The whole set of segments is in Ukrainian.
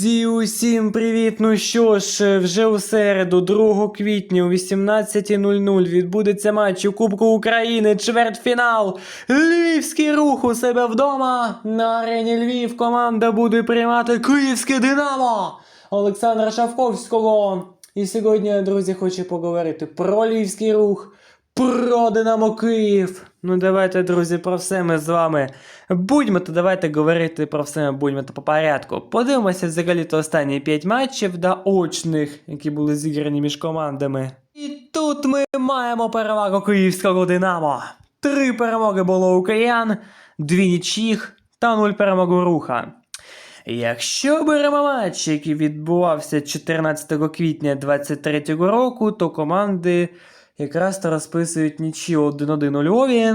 Друзі, усім привіт! Ну що ж, вже у середу, 2 квітня о 18.00 відбудеться матч у Кубку України, чвертьфінал. Львівський рух у себе вдома. На арені Львів команда буде приймати Київське Динамо Олександра Шавковського. І сьогодні, друзі, хочу поговорити про Львівський рух, про Динамо Київ. Ну давайте, друзі, про все ми з вами будьмо, то давайте говорити про все ми будьмо то по порядку. Подивимося взагалі то останні 5 матчів да, очних, які були зіграні між командами. І тут ми маємо перевагу київського Динамо. Три перемоги було у киян, дві нічіх та нуль перемог у руха. Якщо беремо матч, який відбувався 14 квітня 2023 року, то команди якраз то розписують нічі 1-1 у Львові.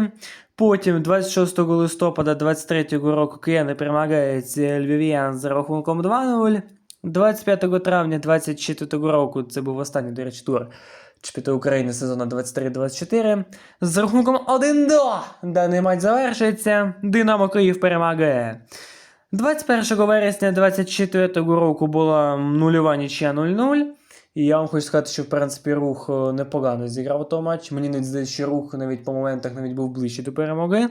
Потім 26 листопада 2023 року кияни перемагають львів'ян за рахунком 2-0. 25 травня 2024 року, це був останній, до речі, тур чемпіонату України сезону 23-24. З рахунком 1-2 даний матч завершується. Динамо Київ перемагає. 21 вересня 24 року була нульова нічия 0-0. І я вам хочу сказати, що в принципі рух е, непогано зіграв у тому матчі. Мені навіть здається, що рух навіть по моментах навіть був ближче до перемоги.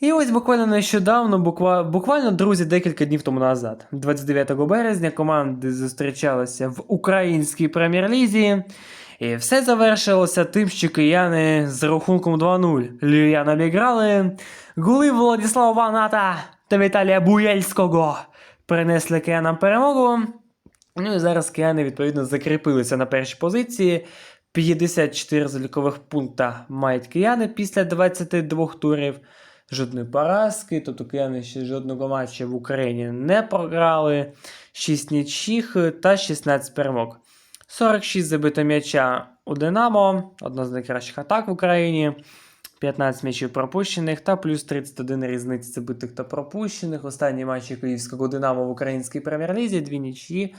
І ось буквально нещодавно, буква, буквально, друзі, декілька днів тому назад, 29 березня, команди зустрічалися в українській прем'єр-лізі. І все завершилося тим, що кияни з рахунком 2-0 Львів'ян обіграли. Голи Владислава Ваната та Віталія Буєльського принесли киянам перемогу. Ну і зараз кияни, відповідно, закріпилися на першій позиції. 54 залікових пункта мають кияни після 22 турів. Жодної поразки, тобто кияни ще жодного матча в Україні не програли. 6 нічих та 16 перемог. 46 забито м'яча у Динамо, одна з найкращих атак в Україні. 15 м'ячів пропущених та плюс 31 різниці забитих та пропущених. Останні матчі київського Динамо в українській прем'єр-лізі, дві нічі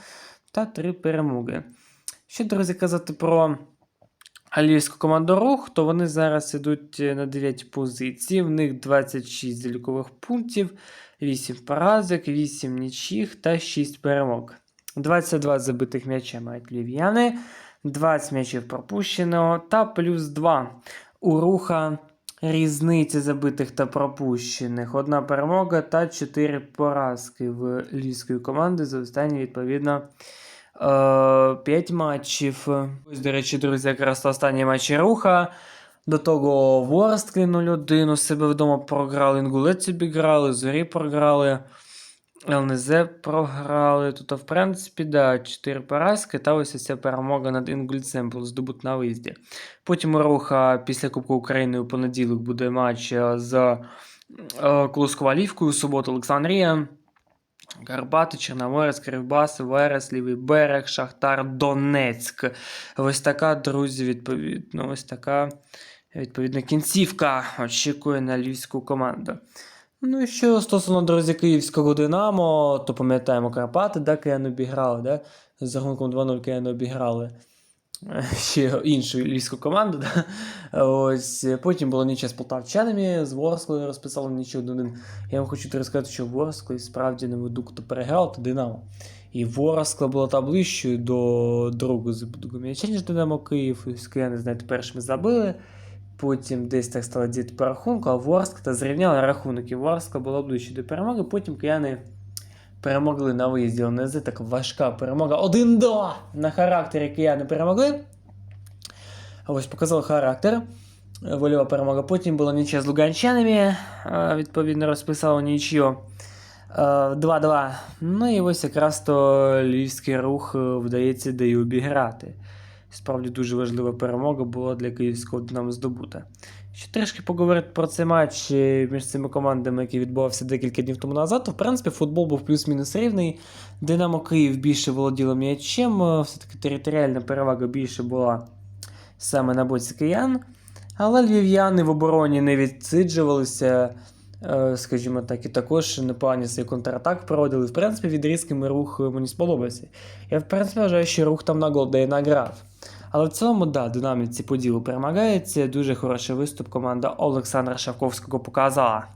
та три перемоги. Що, друзі, казати про львівську команду рух, то вони зараз ідуть на 9 позиції. В них 26 залікових пунктів, 8 поразок, 8 нічих та 6 перемог. 22 забитих м'яча мають львів'яни, 20 м'ячів пропущеного та плюс 2 у руха різниці забитих та пропущених. Одна перемога та 4 поразки в львівської команди за останні, відповідно, 5 матчів. Ось, до речі, друзі, якраз останні матчі руха. До того Ворсткли 0-1 у себе вдома програли, Інгулець обіграли, Зорі програли. ЛНЗ програли. Тут, в принципі, да, 4 поразки та ось ця перемога над Інгульцем була здобут на виїзді. Потім руха після Кубку України у понеділок буде матч е, з е, Клусковалівкою, у суботу Олександрія. Карпати, Чорноморець, Кривбас, Верес, Лівий Берег, Шахтар, Донецьк. Ось така, друзі, відповідно, ось така відповідно кінцівка очікує на львівську команду. Ну і що стосовно, друзі, київського Динамо, то пам'ятаємо Карпати, да, Киян обіграли, да? з рахунком 2-0 Киян обіграли ще іншу львівську команду. Да? Ось, Потім було нічия з полтавчанами, з Ворсклою розписали нічого 1-1. Я вам хочу розказати, що Ворскло справді не веду, хто переграв, то Динамо. І Ворскла була та ближчою до другого забудову м'яча, ніж Динамо Київ. І Кияни, знаєте, першими забили. Потім десь так стало діти по рахунку, а Ворск та зрівняли рахунок. І Ворскла була ближче до перемоги. Потім кияни перемогли на виїзді ЛНЗ. Так важка перемога. 1-2 на характері кияни перемогли. Ось показали характер. Вольова перемога. Потім була нічия з луганчанами. Відповідно, розписали нічию 2-2. Ну і ось якраз то львівський рух вдається де й обіграти. Справді дуже важлива перемога була для київського Динамо здобута. Ще трішки поговорити про цей матч між цими командами, який відбувався декілька днів тому назад. То, в принципі, футбол був плюс-мінус рівний. Динамо Київ більше володіло м'ячем, все-таки територіальна перевага більше була саме на боці киян. Але львів'яни в обороні не відсиджувалися, скажімо так, і також непогані свій контратак проводили. В принципі, відрізками рух мені сподобався. Я, в принципі, вважаю, що рух там на гол де і награв. Але в цілому, да, динаміці поділу перемагається. Дуже хороший виступ команда Олександра Шавковського показала.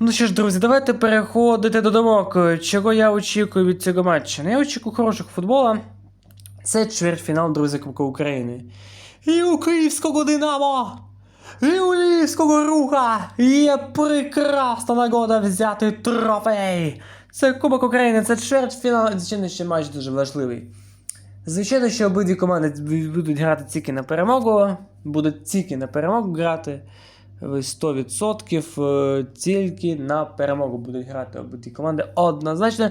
Ну що ж, друзі, давайте переходити до думок. Чого я очікую від цього матчу? Ну, я очікую хорошого футбола. Це чвертьфінал, друзі, Кубка України. І у Київського Динамо! І у Львівського руха є прекрасна нагода взяти трофей. Це Кубок України, це чвертьфінал, звичайно, ще матч дуже важливий. Звичайно, що обидві команди будуть грати тільки на перемогу, будуть тільки на перемогу грати. Ви 100% е, тільки на перемогу будуть грати обидві команди однозначно.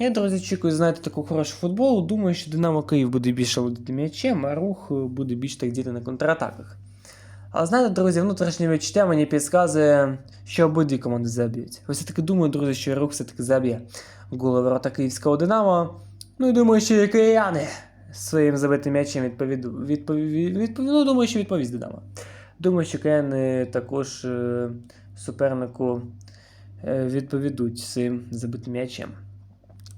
Я, друзі, очікую, знаєте, таку хорошу футболу. Думаю, що Динамо Київ буде більше володіти м'ячем, а рух е, буде більш так діяти на контратаках. Але знаєте, друзі, внутрішнє відчуття мені підказує, що обидві команди заб'ють. Ось я таки думаю, друзі, що рух все-таки заб'є голи ворота київського Динамо. Ну і думаю, що і кияни своїм забитим м'ячем відповіду, відпові, відпові, ну, думаю, що відповість Динамо. Думаю, що кияни також е, супернику е, відповідуть своїм забитим м'ячем.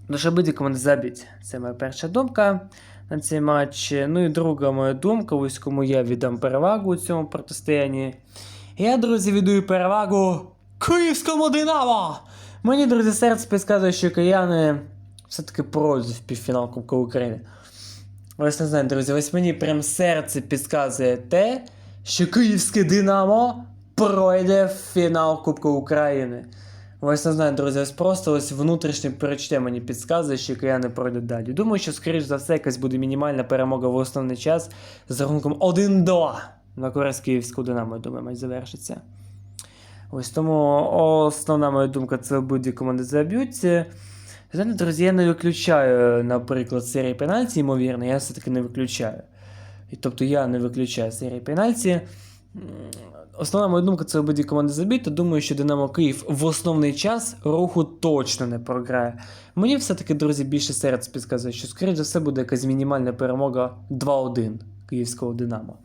Тож обидві команди заб'ють. Це моя перша думка на цей матч. Ну і друга моя думка, ось кому я віддам перевагу у цьому протистоянні. Я, друзі, віддаю перевагу Київському Динамо! Мені, друзі, серце підказує, що кияни все-таки пройдуть в півфінал Кубка України. Ось не знаю, друзі, ось мені прям серце підказує те, що Київське Динамо пройде в фінал Кубка України. Ось не знаю, друзі, ось просто ось внутрішнє перечуття мені підказує, що кияни пройдуть далі. Думаю, що, скоріш за все, якась буде мінімальна перемога в основний час з рахунком 1-2 на користь Київського Динамо, думаю, має завершиться. Ось тому основна моя думка це обидві команди заб'ються. Знаєте, друзі, я не виключаю, наприклад, серії пенальті, ймовірно, я все-таки не виключаю. І, тобто я не виключаю серії пенальті. Основна моя думка це обидві команди заб'ють, та думаю, що Динамо Київ в основний час руху точно не програє. Мені все-таки, друзі, більше серце підказує, що, скоріше за все, буде якась мінімальна перемога 2-1 київського Динамо.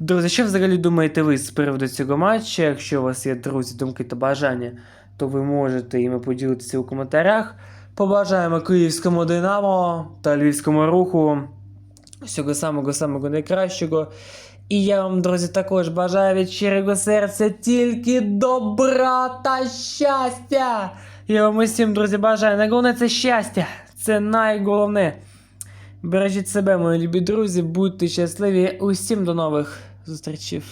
Друзі, що взагалі думаєте ви з приводу цього матчу? Якщо у вас є друзі, думки та бажання, то ви можете іми поділитися у коментарях. Побажаємо київському Динамо та львівському руху всього самого самого найкращого. І я вам, друзі, також бажаю від щирого серця тільки добра та щастя. Я вам усім, друзі, бажаю. Найголовне це щастя. Це найголовне. Бережіть себе, мої любі друзі, будьте щасливі. Усім до нових зустрічей.